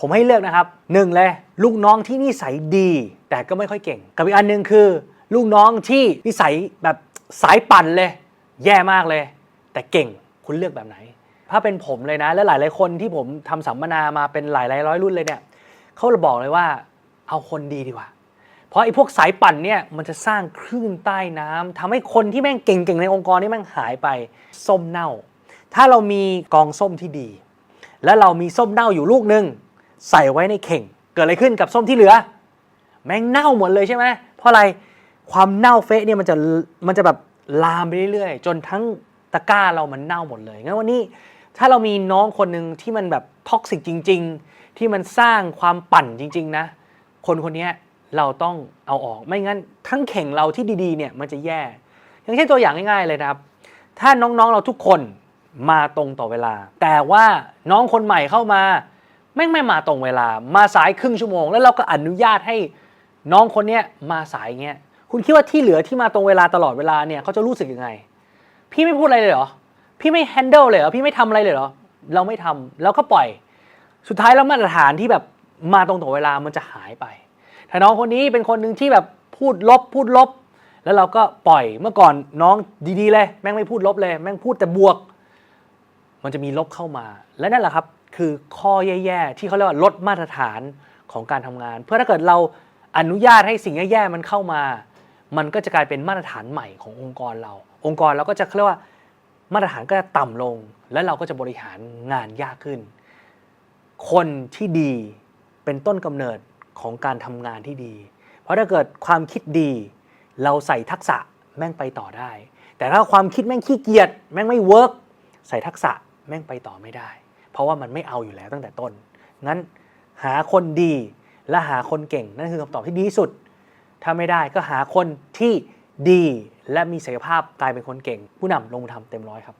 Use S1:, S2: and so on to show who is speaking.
S1: ผมให้เลือกนะครับหนึ่งเลยลูกน้องที่นิสัยดี แต่ก็ไม่ค่อยเก่ง กับอีกอันหนึ่งคือ ลูกน้องที่นิสัยแบบสายปั่นเลย แย่มากเลย แต่เก่งคุณเลือกแบบไหน ถ้าเป็นผมเลยนะ และหลาย ๆ คนที่ผมทำสัมมนามาเป็นหลายๆร้อยรุ่นเลยเนี่ยเขาจะบอกเลยว่าเอาคนดีดีกว่า เพราะไอ้พวกสายปั่นเนี่ยมันจะสร้างคลื่นใต้น้ำทำให้คนที่แม่งเก่งๆในองค์กรนี่แม่งหายไปส้มเน่า ถ้าเรามีกองส้มที่ดี แล้วเรามีส้มเน่าอยู่ลูกหนึ่ง ใส่ไว้ในเข่ง เกิดอะไรขึ้นกับส้มที่เหลือ แม่งเน่าหมดเลยใช่ไหมเพราะอะไรความเน่าเฟะเนี่ยมันจะมันจะแบบลามไปเรื่อยๆ จนทั้งตะกร้าเรามันเน่าหมดเลยงั้นวันนี้ถ้าเรามีน้องคนหนึ่งที่มันแบบท็อกซิกจริง ๆ ที่มันสร้างความปั่นจริง ๆ นะ คนคนนี้เราต้องเอาออกไม่งั้น ทั้งเข่งเราที่ดีๆเนี่ยมันจะแย่ อย่างเช่นตัวอย่างง่ายๆเลยนะครับ ถ้าน้องๆเราทุกคนมาตรงต่อเวลา แต่ว่าน้องคนใหม่เข้ามา แม่งไม่มาตรงเวลา มาสายครึ่งชั่วโมง แล้วเราก็อนุญาตให้น้องคนเนี้ยมาสายเงี้ย คุณคิดว่าที่เหลือที่มาตรงเวลาตลอดเวลาเนี่ยเขาจะรู้สึกยังไง พี่ไม่พูดอะไรเลยเหรอ พี่ไม่แฮนเดิลเลยเหรอ พี่ไม่ทำอะไรเลยเหรอ เราไม่ทำเราก็ปล่อย สุดท้ายแล้วมาตรฐานที่แบบมาตรงต่อเวลามันจะหายไป ถ้าน้องคนนี้เป็นคนหนึ่งที่แบบพูดลบพูดลบ แล้วเราก็ปล่อย เมื่อก่อนน้องดีๆเลย แม่งไม่พูดลบเลย แม่งพูดแต่บวก มันจะมีลบเข้ามา และนั่นแหละครับ คือข้อแย่ๆ ที่เขาเรียกว่าลดมาตรฐานของการทำงาน เพื่อถ้าเกิดเราอนุญาตให้สิ่งแย่ๆมันเข้ามา มันก็จะกลายเป็นมาตรฐานใหม่ขององค์กรเรา องค์กรเราก็จะเรียกว่ามาตรฐานก็จะต่ำลง และเราก็จะบริหารงานยากขึ้น คนที่ดีเป็นต้นกำเนิดของการทำงานที่ดี เพราะถ้าเกิดความคิดดี เราใส่ทักษะแม่งไปต่อได้ แต่ถ้าความคิดแม่งขี้เกียจแม่งไม่เวิร์กใส่ทักษะแม่งไปต่อไม่ได้ เพราะว่ามันไม่เอาอยู่แล้วตั้งแต่ต้น งั้นหาคนดีและหาคนเก่งนั่นคือคำตอบที่ดีที่สุด ถ้าไม่ได้ก็หาคนที่ดีและมีศักยภาพกลายเป็นคนเก่ง ผู้นำลงมือทำเต็มร้อยครับ